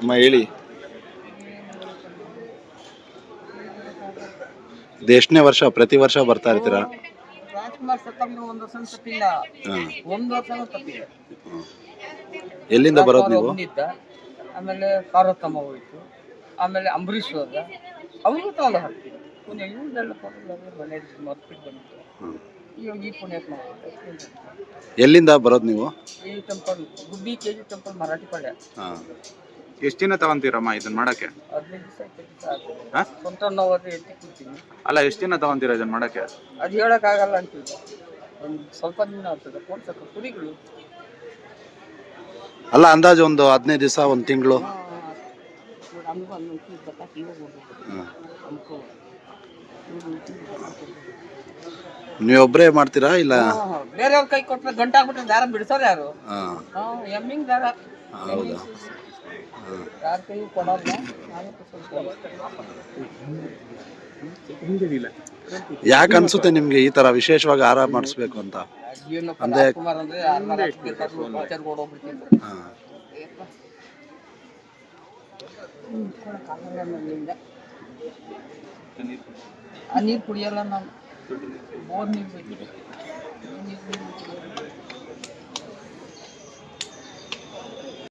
ಅಮ್ಮ ಹೇಳಿ. ಇದು ಎಷ್ಟನೇ ವರ್ಷ ಪ್ರತಿ ವರ್ಷ ಬರ್ತಾ ಇರ್ತೀರಾ? ರಾಜ್ಕುಮಾರ್ ಒಂದು ವರ್ಷ ತಪ್ಪಿಲ್ಲ ಒಂದು ವರ್ಷನೂ ತಪ್ಪಿಲ್ಲ ಎಲ್ಲಿಂದ ಬರೋದು ನೀವು? ಆಮೇಲೆ ಪಾರ್ವತಮ್ಮ ಹೋಯ್ತು. ಆಮೇಲೆ ಅಂಬರೀಷ್ ಹೋದ ಅವ್ರಿಗೂ ತಾಲೂ ಹಾಕ್ತೀವಿ ಪುಣ್ಯ ಇವ್ರದೆಲ್ಲ ಕೊಡೋದಾದ್ರೆ ಮನೆ ಮರ್ಬಿಟ್ಟು. ಇವಾಗ ಈ ಎಲ್ಲಿಂದ ಬರೋದು ನೀವು? ಈ temple Gubbi K G temple Marathi Palya. ಹಾಂ. ಎಷ್ಟು ದಿನ ತಗೊಂತೀರಮ್ಮ ಇದನ್ನ ಮಾಡಕ್ಕೆ? ಹದಿನೈದು ದಿವಸ ಇಪ್ಪತ್ತು ದಿವಸ ಹಾ? ಆಗುತ್ತೆ ಸ್ವಂತ ನೋವಾದ್ರೆ ಎತ್ತಿ ಕೂತೀನಿ. ಅಲ್ಲ ಎಷ್ಟು ದಿನ ತಗೊಂತೀರ ಇದನ್ನ ಮಾಡಕ್ಕೆ? ಅದು ಹೇಳೋಕ್ಕಾಗಲ್ಲ ಆಗಲ್ಲ ಒಂದು ಸ್ವಲ್ಪ ದಿನ ಆಗ್ತದೆ ಕೊಡ್ಸಕ್ಕೆ ಕುರಿಗಳು. ಅಲ್ಲ ಅಂದಾಜು ಒಂದು ಹದಿನೈದು ದಿವಸ ಒಂದು ತಿಂಗಳು. ನಮಗೂ ಅನ್ನೋದು ಗೊತ್ತಾಗಿ ಇವಾಗ ಹೋಗ್ಬೇಕು ಅನ್ಕೋ ನೀವೊಬ್ಬರೇ ಮಾಡ್ತೀರಾ ಇಲ್ಲ? ಬೇರೆಯವ್ರ ಕೈ ಕೊಟ್ರೆ ಗಂಟಾಗ್ಬಿಟ್ರೆ ದಾರ ಬಿಡಿಸೋರು ಯಾರು? ಹಾಂ. ಎಮ್ಮಿಂಗ್ ದಾರ. ಹೌದಾ? ಯಾರ ಕೈ ಯಾಕೆ ಅನ್ಸುತ್ತೆ ನಿಮ್ಗೆ ಈ ತರ ವಿಶೇಷವಾಗಿ ಆರ ಮಾಡಿಸ್ಬೇಕು ಅಂತ? ಅಂದ್ರೆ- ರಾಜ್ಕುಮಾರ್ ಅಂದ್ರೆ ಯಾರ್ನಾರ ಬೇಕಾದ್ರೂ ಪಿಕ್ಚರ್ ಓಡೋಗ್ಬಿಡ್ತೀನಿ ಹಾ. ನಿಂತ್ಕೊಳಕ್ಕಾಗಲ್ಲ ಆ ನೀರು ಕುಡಿಯಲ್ಲ ನಾನು. ಬೋರ್ ನೀರು ಬೇಕು ನೀರು ಕುಡಿಯೋದು.